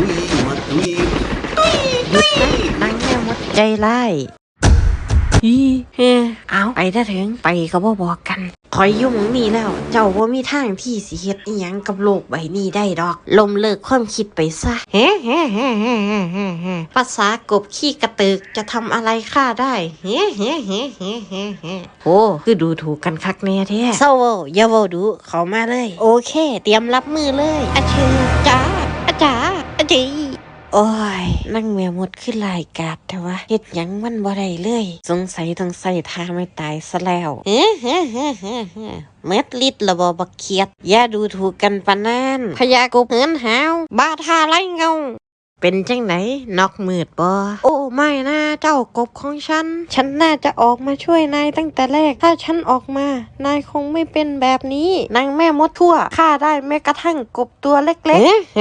ตุยมาตุยตุยตุยนางแม่มดใจร้ายฮีเฮ้เอาไปถ้าถึงไปก็บ่บอกกันคอยอยุ่หมองนี่แล้ว เจ้าว่ามีทางที่สิเฮ็ดอีหยังกับโลกใบนี้ได้ดอก ลมเลิกความคิดไปซะเฮ้เฮ้เฮ้เฮ้เฮ้เฮ้เฮ้ภาษากบขี้กระตึกจะทำอะไรข้าได้เฮ้เฮ้เฮ้เฮ้เฮ้เฮ้โอ้คือดูถูกกันคักแน่แท้เศร้าเว้าอย่าเว้าดู เข้ามาเลย โอเค เตรียมรับมือเลยอาเชิญจ้าอาจาอาจีโอ้ย นั่งแมวมดขึ้นลายกาดแต่ว่าเฮ็ดยังมันบ่ได้เลย สงสัยต้องใส่ท่าไม่ตายซะแล้วเฮ้เฮ้เฮ้เฮ้เม็ดลิดระบอบักเคียด อย่าดูถูกกันปานนั้นพยากบเหินหาวบาทาไรเงาเป็นจังไหนนอกมืดบ่โอ้ไม่นะเจ้ากบของฉัน ฉันน่าจะออกมาช่วยนายตั้งแต่แรก ถ้าฉันออกมา นายคงไม่เป็นแบบนี้ นางแม่มดทั่วฆ่าได้แม้กระทั่งกบตัวเล็กๆ